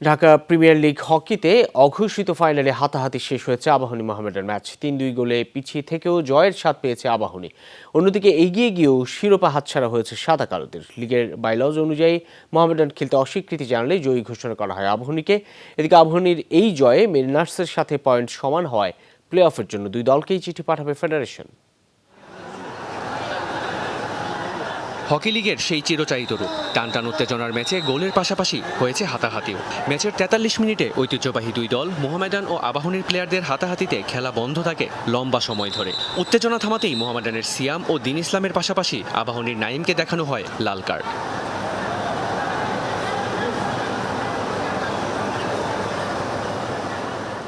Dhaka premier league হকিতে অঘোষিত ফাইনালে হাতাহাতি শেষ হয়েছে আবাহনী মোহামেডান ম্যাচ। তিন দুই গোলে পিছিয়ে থেকেও জয়ের স্বাদ পেয়েছে আবাহনী। অন্যদিকে এগিয়ে গিয়েও শিরোপা হাতছাড়া হয়েছে সাদা কালোদের। লিগের বাইলজ অনুযায়ী মোহামেডান খেলতে অস্বীকৃতি জানালে জয়ী ঘোষণা করা হয় আবাহনীকে। এদিকে আবাহনীর এই জয়ে মেরিনার্সের সাথে পয়েন্ট সমান হওয়ায় প্লে অফের জন্য দুই দলকেই চিঠি পাঠাবে ফেডারেশন। হকি লিগের সেই চিরচারিত রূপ। টান টান উত্তেজনার ম্যাচে গোলের পাশাপাশি হয়েছে হাতাহাতিও। ম্যাচের তেতাল্লিশ মিনিটে ঐতিহ্যবাহী দুই দল, মোহামেডান ও আবাহনীর প্লেয়ারদের হাতাহাতিতে খেলা বন্ধ থাকে লম্বা সময় ধরে। উত্তেজনা থামাতেই মোহামেডানের সিয়াম ও দিন ইসলামের পাশাপাশি আবাহনীর নাইমকে দেখানো হয় লাল কার্ড।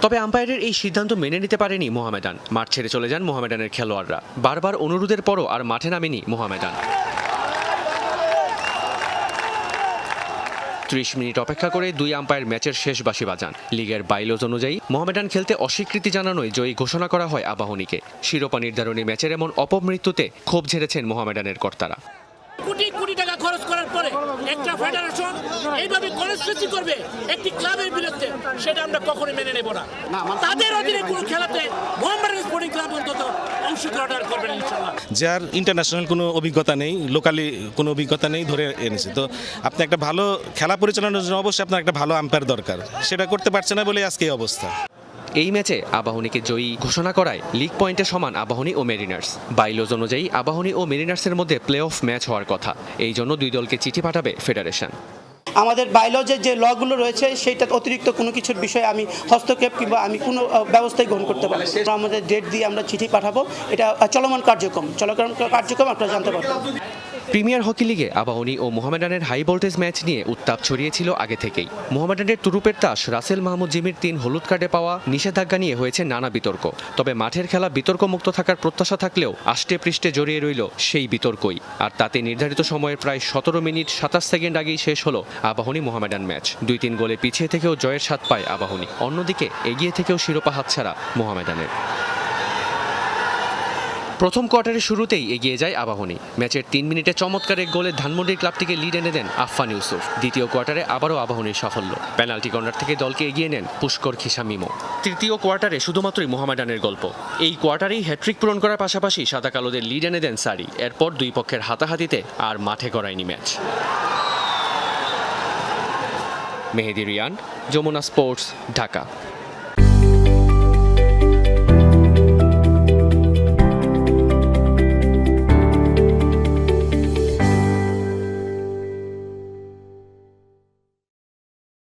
তবে আম্পায়ারের এই সিদ্ধান্ত মেনে নিতে পারেনি মোহামেডান। মাঠ ছেড়ে চলে যান মোহামেডানের খেলোয়াড়রা। বারবার অনুরোধের পরও আর মাঠে নামেনি মোহামেডান। ত্রিশ মিনিট অপেক্ষা করে দুই আম্পায়ার ম্যাচের শেষ বাঁশি বাজান। লিগের বাইলোজ অনুযায়ী মোহামেডান খেলতে অস্বীকৃতি জানানোয় জয়ী ঘোষণা করা হয় আবাহনীকে। শিরোপা নির্ধারণী ম্যাচের এমন অপমৃত্যুতে ক্ষোভ ঝেড়েছেন মোহামেডানের কর্তারা। কোটি কোটি টাকা খরচ করার পরে একটা ফেডারেশন এইভাবে কনস্পিরেসি করবে একটি ক্লাবের বিরুদ্ধে সেটা আমরা কখনোই মেনে নেব না। তাদের অধীনে কোনো অংশগ্রহণ আর করবেন ইনশাল্লাহ যার ইন্টারন্যাশনাল কোনো অভিজ্ঞতা নেই লোকালি কোনো অভিজ্ঞতা নেই ধরে এনেছে। তো আপনি একটা ভালো খেলা পরিচালনার জন্য অবশ্যই আপনার একটা ভালো আম্পায়ার দরকার। সেটা করতে পারছে না বলে আজকে এই অবস্থা। এই ম্যাচে আবাহনীকে জয়ী ঘোষণা করায় লিগ পয়েন্টে সমান আবাহনী ও মেরিনার্স বাইলোজ অনুযায়ী আবাহনী ও মেরিনার্সের মধ্যে প্লে অফ ম্যাচ হওয়ার কথা। এই জন্য দুই দলকে চিঠি পাঠাবে ফেডারেশন আমাদের বায়োলজের যে লগুলো রয়েছে, সেইটা অতিরিক্ত কোনো কিছুর বিষয়ে আমি হস্তক্ষেপ কিংবা আমি কোনো ব্যবস্থায় ব্যবস্থাই গ্রহণ করতে পারব। আমাদের ডেট দিয়ে আমরা চিঠি পাঠাবো। এটা চলমান কার্যক্রম। চলমান কার্যক্রম আপনারা জানতে পারবেন। প্রিমিয়ার হকি লিগে আবাহনী ও মোহামেডানের হাই ভোল্টেজ ম্যাচ নিয়ে উত্তাপ ছড়িয়েছিল আগে থেকেই। মোহামেডানের তুরুপের তাস রাসেল মাহমুদ জিমির তিন হলুদ কার্ডে পাওয়া নিষেধাজ্ঞা নিয়ে হয়েছে নানা বিতর্ক। তবে মাঠের খেলা বিতর্কমুক্ত থাকার প্রত্যাশা থাকলেও আষ্টে পৃষ্ঠে জড়িয়ে রইল সেই বিতর্কই। আর তাতে নির্ধারিত সময়ের প্রায় সতেরো মিনিট সাতাশ সেকেন্ড আগেই শেষ হলো আবাহনী মোহামেডান ম্যাচ। দুই তিন গোলে পিছিয়ে থেকেও জয়ের স্বাদ পায় আবাহনী। অন্যদিকে এগিয়ে থেকেও শিরোপা হাতছাড়া মোহামেডানের। প্রথম কোয়ার্টারের শুরুতেই এগিয়ে যায় আবাহনী। ম্যাচের তিন মিনিটে চমৎকার এক গোলে ধানমন্ডির ক্লাবটিকে লিড এনে দেন আফফান ইউসুফ। দ্বিতীয় কোয়ার্টারে আবারও আবাহনীর সাফল্য। পেনাল্টি কর্নার থেকে দলকে এগিয়ে নেন পুষ্কর খিসা মিমো। তৃতীয় কোয়ার্টারে শুধুমাত্রই মোহামেডানের গল্প। এই কোয়ার্টারেই হ্যাট্রিক পূরণ করার পাশাপাশি সাদা কালোদের লিড এনে দেন সারি। এরপর দুই পক্ষের হাতাহাতিতে আর মাঠে গড়ায়নি ম্যাচ। মেহেদি রিয়ান, যমুনা স্পোর্টস, ঢাকা।